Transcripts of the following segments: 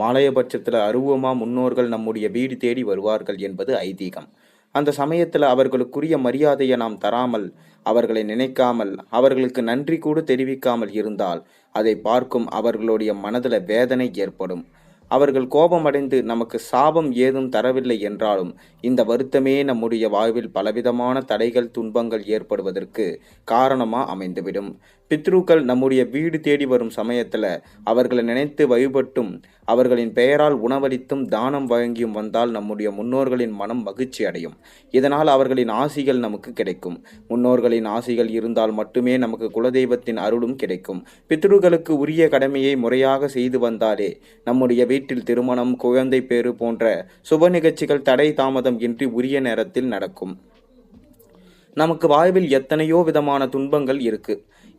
மாலையபட்சத்தில் அருவமாக முன்னோர்கள் நம்முடைய வீடு தேடி வருவார்கள் என்பது ஐதீகம். அந்த சமயத்தில் அவர்களுக்குரிய மரியாதையை நாம் தராமல் அவர்களை நினைக்காமல் அவர்களுக்கு நன்றி கூட தெரிவிக்காமல் இருந்தால் அதை பார்க்கும் அவர்களுடைய மனதில் வேதனை ஏற்படும். அவர்கள் கோபமடைந்து நமக்கு சாபம் ஏதும் தரவில்லை என்றாலும் இந்த வருத்தமே நம்முடைய வாழ்வில் பலவிதமான தடைகள் துன்பங்கள் ஏற்படுவதற்கு காரணமா அமைந்துவிடும். பித்ருக்கள் நம்முடைய வீடு தேடி வரும் சமயத்தில் அவர்களை நினைத்து வழிபட்டும் அவர்களின் பெயரால் உணவளித்தும் தானம் வழங்கியும் வந்தால் நம்முடைய முன்னோர்களின் மனம் மகிழ்ச்சி அடையும். இதனால் அவர்களின் ஆசிகள் நமக்கு கிடைக்கும். முன்னோர்களின் ஆசிகள் இருந்தால் மட்டுமே நமக்கு குலதெய்வத்தின் அருளும் கிடைக்கும். பித்ருக்களுக்கு உரிய கடமையை முறையாக செய்து வந்தாலே நம்முடைய வீட்டில் திருமணம் குழந்தை பேறு போன்ற சுப நிகழ்ச்சிகள் தடை தாமதம் இன்றி உரிய நேரத்தில் நடக்கும். நமக்கு வாழ்வில் எத்தனையோ விதமான துன்பங்கள் இருக்கு.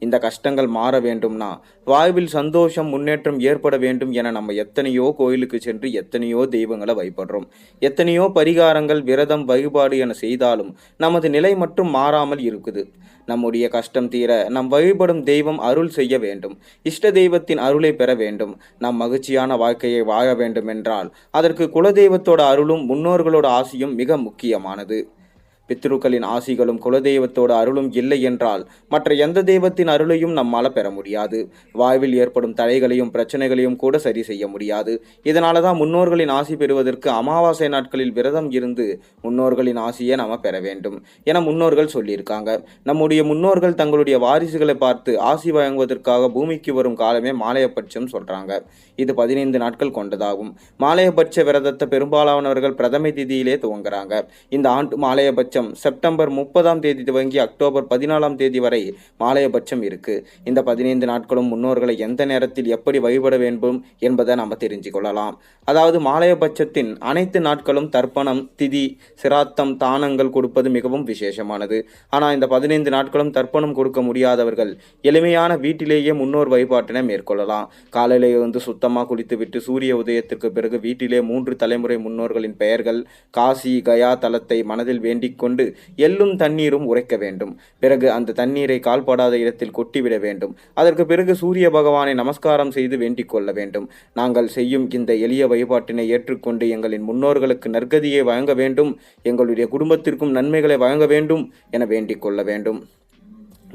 இந்த கஷ்டங்கள் மாற வேண்டும்னா வாழ்வில் சந்தோஷம் முன்னேற்றம் ஏற்பட வேண்டும் என நம்ம எத்தனையோ கோயிலுக்கு சென்று எத்தனையோ தெய்வங்களை வழிபடுறோம். எத்தனையோ பரிகாரங்கள் விரதம் வழிபாடு என செய்தாலும் நமது நிலை மட்டும் மாறாமல் இருக்குது. நம்முடைய கஷ்டம் தீர நம் வழிபடும் தெய்வம் அருள் செய்ய வேண்டும். இஷ்ட தெய்வத்தின் அருளை பெற வேண்டும். நம் மகிழ்ச்சியான வாழ்க்கையை வாழ வேண்டும் என்றால் அதற்கு குலதெய்வத்தோட அருளும் முன்னோர்களோட ஆசியும் மிக முக்கியமானது. பித்ருக்களின் ஆசிகளும் குலதெய்வத்தோட அருளும் இல்லை என்றால் மற்ற எந்த தெய்வத்தின் அருளையும் நம்மால பெற முடியாது. வாழ்வில் ஏற்படும் தடைகளையும் பிரச்சனைகளையும் கூட சரி செய்ய முடியாது. இதனால தான் முன்னோர்களின் ஆசி பெறுவதற்கு அமாவாசை நாட்களில் விரதம் இருந்து முன்னோர்களின் ஆசியை நாம் பெற வேண்டும் என முன்னோர்கள் சொல்லியிருக்காங்க. நம்முடைய முன்னோர்கள் தங்களுடைய வாரிசுகளை பார்த்து ஆசி வழங்குவதற்காக பூமிக்கு வரும் காலமே மாலையபட்சம் சொல்கிறாங்க இது பதினைந்து நாட்கள் கொண்டதாகும். மாலையபட்ச விரதத்தை பெரும்பாலானவர்கள் பிரதமை திதியிலே துவங்குறாங்க. இந்த ஆண்டு மாலையபட்ச மாலையபட்சம் செப்டம்பர் முப்பதாம் தேதி துவங்கி அக்டோபர் பதினாலாம் தேதி வரை மாலையபட்சம் இருக்கு. இந்த பதினைந்து நாட்களும் முன்னோர்களை எந்த நேரத்தில் எப்படி வழிபட வேண்டும் என்பதை நாம் தெரிஞ்சு கொள்ளலாம். அதாவது மாலையபட்சத்தின் அனைத்து நாட்களும் தர்ப்பணம் திதி சிராத்தம் தானங்கள் கொடுப்பது மிகவும் விசேஷமானது. ஆனால் இந்த பதினைந்து நாட்களும் தர்ப்பணம் கொடுக்க முடியாதவர்கள் எளிமையான வீட்டிலேயே முன்னோர் வழிபாட்டினை மேற்கொள்ளலாம். காலையிலே வந்து சுத்தமாக குளித்துவிட்டு சூரிய உதயத்திற்கு பிறகு வீட்டிலே மூன்று தலைமுறை முன்னோர்களின் பெயர்கள் காசி கயா தலத்தை மனதில் வேண்டிக் கொண்டு எள்ளும் தண்ணீரும் உரைக்க வேண்டும். பிறகு அந்த தண்ணீரை கால்படாத இடத்தில் கொட்டிவிட வேண்டும். அதற்கு பிறகு சூரிய பகவானை நமஸ்காரம் செய்து வேண்டிக் கொள்ள வேண்டும். நாங்கள் செய்யும் இந்த எளிய வழிபாட்டினை ஏற்றுக்கொண்டு எங்களின் முன்னோர்களுக்கு நற்கதியை வழங்க வேண்டும். எங்களுடைய குடும்பத்திற்கும் நன்மைகளை வழங்க வேண்டும் என வேண்டிக் கொள்ள வேண்டும்.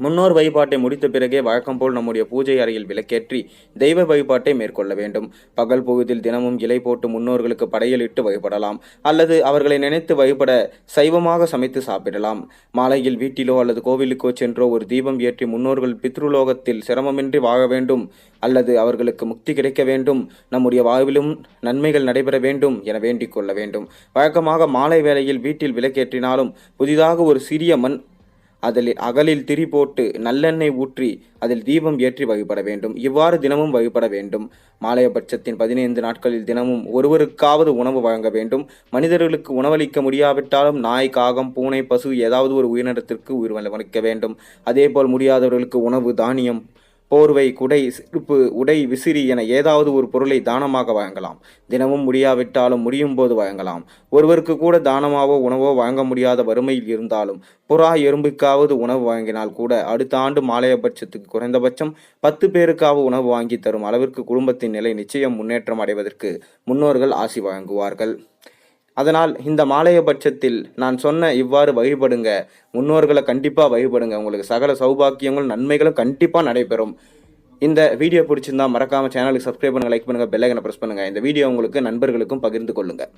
முன்னோர் வழிபாட்டை முடித்த பிறகே வழக்கம் போல் நம்முடைய பூஜை அறையில் விளக்கேற்றி தெய்வ வழிபாட்டை மேற்கொள்ள வேண்டும். பகல் பொழுதில் தினமும் இலை போட்டு முன்னோர்களுக்கு படையலிட்டு வழிபடலாம். அல்லது அவர்களை நினைத்து வழிபட சைவமாக சமைத்து சாப்பிடலாம். மாலையில் வீட்டிலோ அல்லது கோவிலுக்கோ சென்றோ ஒரு தீபம் ஏற்றி முன்னோர்கள் பித்ருலோகத்தில் சிரமமின்றி வாழ வேண்டும். அல்லது அவர்களுக்கு முக்தி கிடைக்க வேண்டும். நம்முடைய வாழ்விலும் நன்மைகள் நடைபெற வேண்டும் என வேண்டிக் கொள்ள வேண்டும். வழக்கமாக மாலை வேளையில் வீட்டில் விளக்கேற்றினாலும் புதிதாக ஒரு சிறிய மண் அதில் அகலில் திரி போட்டு நல்லெண்ணெய் ஊற்றி அதில் தீபம் ஏற்றி வழிபட வேண்டும். இவ்வாறு தினமும் வழிபட வேண்டும். மாலையபட்சத்தின் பதினைந்து நாட்களில் தினமும் ஒருவருக்காவது உணவு வழங்க வேண்டும். மனிதர்களுக்கு உணவளிக்க முடியாவிட்டாலும் நாய் காகம் பூனை பசு ஏதாவது ஒரு உயிரினத்திற்கு உயிர்வளிக்க வேண்டும். அதேபோல் முடியாதவர்களுக்கு உணவு தானியம் போர்வை குடை செருப்பு உடை விசிறி என ஏதாவது ஒரு பொருளை தானமாக வழங்கலாம். தினமும் முடியாவிட்டாலும் முடியும் போது வழங்கலாம். ஒருவருக்கு கூட தானமாவோ உணவோ வழங்க முடியாத வறுமையில் இருந்தாலும் புறா எறும்புக்காவது உணவு வாங்கினால் கூட அடுத்த ஆண்டு மாலையபட்சத்துக்கு குறைந்தபட்சம் பத்து பேருக்காவது உணவு வாங்கி தரும் அளவிற்கு குடும்பத்தின் நிலை நிச்சயம் முன்னேற்றம் அடைவதற்கு முன்னோர்கள் ஆசி வழங்குவார்கள். அதனால் இந்த மாலையபட்சத்தில் நான் சொன்ன இவ்வாறு வழிபடுங்க. முன்னோர்களை கண்டிப்பாக வழிபடுங்க. உங்களுக்கு சகல சௌபாக்கியங்களும் நன்மைகளும் கண்டிப்பாக நடைபெறும். இந்த வீடியோ பிடிச்சிருந்தா மறக்காம சேனலுக்கு சப்ஸ்கிரைப் பண்ணுங்கள் லைக் பண்ணுங்கள் பெல்லைக்கனை ப்ரெஸ் பண்ணுங்கள் இந்த வீடியோ உங்களுக்கு நண்பர்களுக்கும் பகிர்ந்து கொள்ளுங்கள்